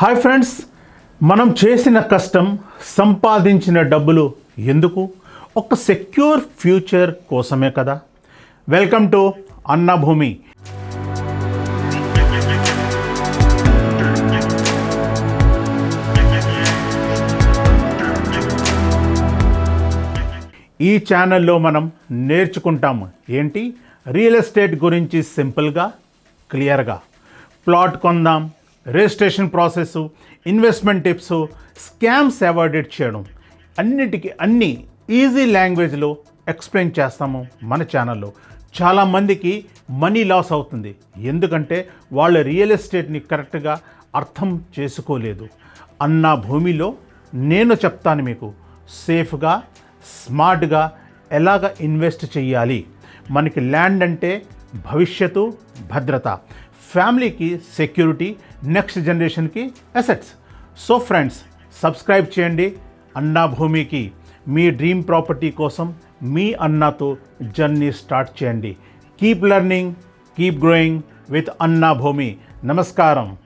Hi friends మనం చేసిన కష్టం సంపాదించిన డబ్బులు ఎందుకు? ఒక సెక్యూర్ ఫ్యూచర్ కోసమే కదా. వెల్కమ్ టు అన్నభూమి ఈ ఛానల్లో మనం నేర్చుకుంటాము ఏంటి? రియల్ ఎస్టేట్ గురించి సింపుల్గా క్లియర్గా. ప్లాట్ కొందాం. Registration process investment tips scams avoided చేయడం. అన్నిటికీ అన్ని ఈజీ లాంగ్వేజ్లో ఎక్స్ప్లెయిన్ చేస్తాము మన ఛానల్లో. చాలామందికి మనీ లాస్ అవుతుంది. ఎందుకంటే వాళ్ళ రియల్ ఎస్టేట్ని కరెక్ట్గా అర్థం చేసుకోలేదు. అన్న భూమిలో నేను చెప్తాను మీకు సేఫ్గా స్మార్ట్గా ఎలాగ ఇన్వెస్ట్ చేయాలి? మనకి ల్యాండ్ అంటే భవిష్యత్తు భద్రత. ఫ్యామిలీకి సెక్యూరిటీ నెక్స్ట్ జనరేషన్కి అసెట్స్. సో ఫ్రెండ్స్ సబ్స్క్రైబ్ చేయండి అన్నా భూమికి. మీ డ్రీమ్ ప్రాపర్టీ కోసం మీ అన్నాతో జర్నీ స్టార్ట్ చేయండి. Keep learning keep growing with Anna Bhoomi. నమస్కారం.